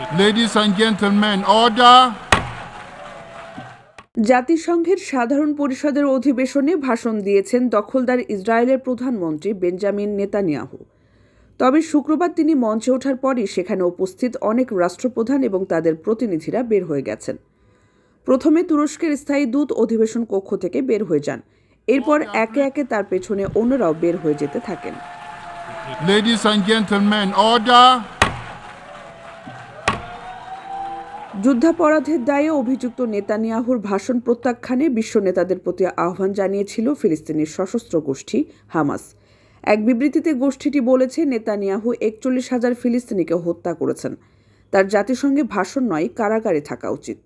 Ladies and gentlemen, order. জাতিসংঘের সাধারণ পরিষদের অধিবেশনে ভাষণ দিয়েছেন দখলদার ইসরায়েলের প্রধানমন্ত্রী বেঞ্জামিন নেতানিয়াহু। তবে শুক্রবার তিনি মঞ্চে ওঠার পরই সেখানে উপস্থিত অনেক রাষ্ট্রপ্রধান এবং তাদের প্রতিনিধিরা বের হয়ে গেছেন। প্রথমে তুরস্কের স্থায়ী দূত অধিবেশন কক্ষ থেকে বের হয়ে যান। এরপর একে একে তার পেছনে অন্যরাও বের হয়ে যেতে থাকেন। Ladies and gentlemen, order. যুদ্ধাপরাধের দায়ে অভিযুক্ত নেতানিয়াহুর ভাষণ প্রত্যাখ্যানে বিশ্ব নেতাদের প্রতি আহ্বান জানিয়েছিল ফিলিস্তিনের সশস্ত্র গোষ্ঠী হামাস। এক বিবৃতিতে গোষ্ঠীটি বলেছে, নেতানিয়াহু একচল্লিশ হাজার ফিলিস্তিনিকে হত্যা করেছেন। তার জাতিসংঘে ভাষণ নয়, কারাগারে থাকা উচিত।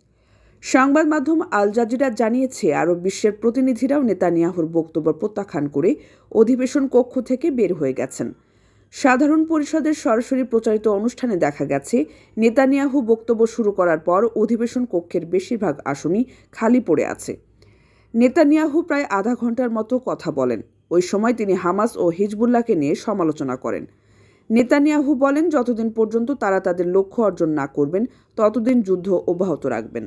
সংবাদ মাধ্যম আল জাজিরা জানিয়েছে, আরব বিশ্বের প্রতিনিধিরাও নেতানিয়াহুর বক্তব্য প্রত্যাখ্যান করে অধিবেশন কক্ষ থেকে বের হয়ে গেছেন। সাধারণ পরিষদের সরাসরি প্রচারিত অনুষ্ঠানে দেখা গেছে, নেতানিয়াহু বক্তব্য শুরু করার পর অধিবেশন কক্ষের বেশিরভাগ আসনই খালি পড়ে আছে। নেতানিয়াহু প্রায় আধা ঘণ্টার মতো কথা বলেন। ওই সময় তিনি হামাস ও হিজবুল্লাহকে নিয়ে সমালোচনা করেন। নেতানিয়াহু বলেন, যতদিন পর্যন্ত তারা তাদের লক্ষ্য অর্জন না করবেন, ততদিন যুদ্ধ অব্যাহত রাখবেন।